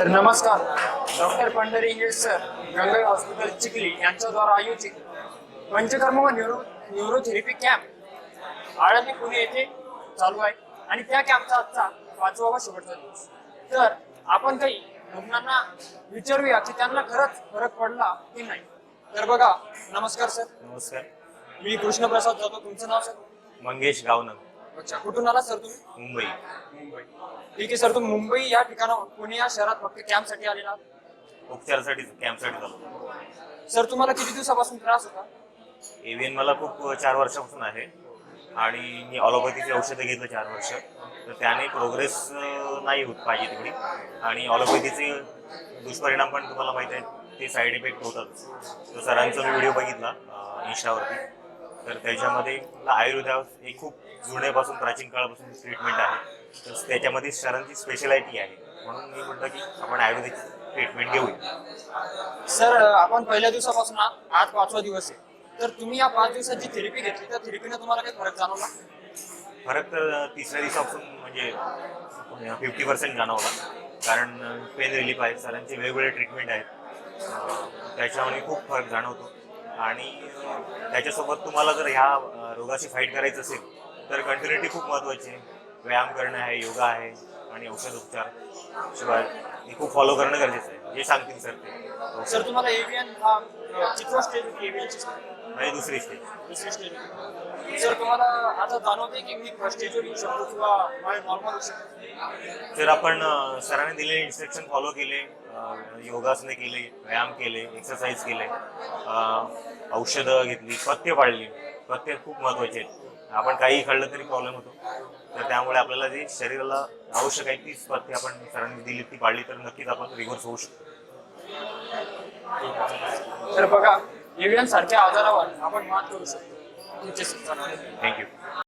तर नमस्कार. Doctor Pandhari English sir Ganga hospital Chikhli यांच्याद्वारा आयोजित पंचकर्म व neuro neurotherapy camp Alandi Pune येथे चालू आहे आणि त्या कॅम्पचा आजचा पाचवा व शेवटचा दिवस. तर आपण काही रुग्णांना विचारूया की त्यांना खरंच फरक पडला की नाही? तर बघा नमस्कार सर. नमस्कार. मी कृष्णप्रसाद जाधव तुमचं नाव सर मंगेश गावनग. अच्छा कुठून आला सर तुम्ही? मुंबई. मुंबई ठीक आहे सर तुम्ही मुंबई या ठिकाणाहून पुणे या शहरात फक्त कॅम्पसाठी आलेला आहात? उपचारासाठी कॅम्पसाठी चालू सर तुम्हाला किती दिवसापासून त्रास होता? एव्हीएन मला खूप चार वर्षापासून आहे. आणि मी ऑलोपॅथीची औषधं घेतलं चार वर्ष. तर त्याने प्रोग्रेस नाही होत पाहिजे तेवढी. आणि ऑलोपॅथीचे दुष्परिणाम पण तुम्हाला माहिती आहे ते साईड इफेक्ट होतात तर सरांचा मी व्हिडिओ बघितला इंस्टावरती तर त्याच्यामध्ये आयुर्वेदा एक खूप जुन्यापासून प्राचीन काळापासून ट्रीटमेंट आहे. तर त्याच्यामध्ये सरांची स्पेशलायटी आहे. म्हणून मी म्हटलं की आपण आयुर्वेदिक ट्रीटमेंट घेऊया. सर आपण पहिल्या दिवसापासून आज पाचवा दिवस आहे. तर तुम्ही या पाच दिवसात जी थेरपी घेतली त्या थेरपीने तुम्हाला काही फरक जाणवला? फरक तर तिसऱ्या दिवसापासून म्हणजे फिफ्टी पर्सेंट जाणवला. कारण पेन रिलीफ आहे. सरांचे वेगवेगळे ट्रीटमेंट आहेत. अं, त्याच्यामुळे खूप फरक जाणवतो. आणि त्याच्यासोबत तुम्हाला जर ह्या रोगाशी फाईट करायचं असेल तर कंटिन्युटी खूप महत्त्वाची आहे. व्यायाम करणं आहे योगा आहे आणि औषध उपचार. शिवाय हे खूप फॉलो करणं गरजेचं आहे. हे सांगतील सर ते. सर तुम्हाला एव्हियन हा अ, आणि दुसरी स्टेज दुसरी स्टेज होती सर तुम्हाला आता जाणवते की मी फर्स्ट स्टेजवर येऊ शकतो किंवा माझे नॉर्मल होऊ शकतो? जर आपण अ, सरांनी दिलेले इन्स्ट्रक्शन फॉलो केले अ, योगासने केले व्यायाम केले एक्सरसाइज केले अ, औषधं घेतली पथ्य पाळली पथ्य खूप महत्त्वाचे आहेत. आपण काही खाल्लं तरी प्रॉब्लेम होतो. तर त्यामुळे आपल्याला जे शरीराला आवश्यक आहे तीच पथ्य आपण सरांनी दिली ती पाळली तर नक्कीच आपण रिव्हर्स होऊ शकतो. तर बघा एव्हियन सारख्या आजारावर आपण मात करू शकतो. तुमचे थँक्यू